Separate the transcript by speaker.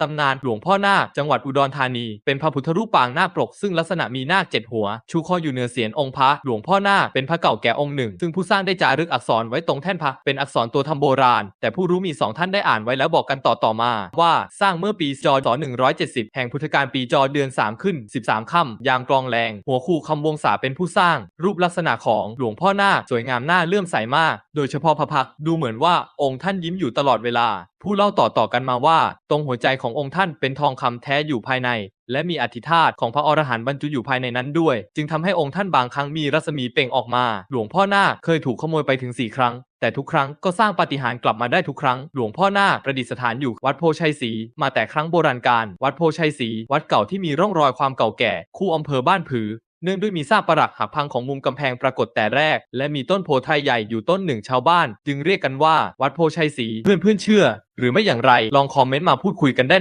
Speaker 1: ตำนานหลวงพ่อนาคจังหวัดอุดรธานี เป็นพระพุทธรูปปางนาคปรกซึ่งลักษณะมีนาคเจ็ดหัว ชูคออยู่เหนือเสียนองค์พระหลวงพ่อนาคเป็นพระเก่าแก่องค์หนึ่ง ซึ่งผู้สร้างได้จารึกอักษรไว้ตรงแท่นพระเป็นอักษรตัวทำโบราณ แต่ผู้รู้มีสองท่านได้อ่านไว้แล้วบอกกันต่อต่อมา ว่าสร้างเมื่อปีจอ170 แห่งพุทธกาลปีจอเดือน 3 ขึ้น 13ค่ำยามกลองแรง หัวคู่คำวงศาเป็นผู้สร้าง รูปลักษณะของหลวงพ่อนาคสวยงามน่าเลื่อมใสมากโดยเฉพาะพระพักดูเหมือนว่าองค์ท่านยิ้มอยู่ตลอดเวลา ผู้เล่าต่อๆกันมาว่า ตรงหัวใจขององค์ท่านเป็นทองคำแท้อยู่ภายใน และมีอธิธาตของพระอรหันต์บรรจุอยู่ภายในนั้นด้วย จึงทำให้องค์ท่านบางครั้งมีรัศมีเปล่งออกมา หลวงพ่อนาคเคยถูกขโมยไปถึง4ครั้งแต่ทุกครั้งก็สร้างปาฏิหาริย์กลับมาได้ทุกครั้ง หลวงพ่อนาคประดิษฐานอยู่วัดโพชัยศรีมาแต่ครั้งโบราณกาลวัดโพชัยศรีวัดเก่าที่มีร่องรอยความเก่าแก่ คู่อำเภอบ้านผือ เนื่องด้วยมีซากปรักหักพังของมุมกำแพงปรากฏแต่แรก และมีต้นโพธิ์ไทยใหญ่อยู่ต้นหนึ่งชาวบ้าน จึงเรียกกันว่า วัดโพชัยศรีเพื่อนเพื่อนเชื่อ หรือไม่อย่างไรลองคอมเมนต์มาพูดคุยกันได้นะ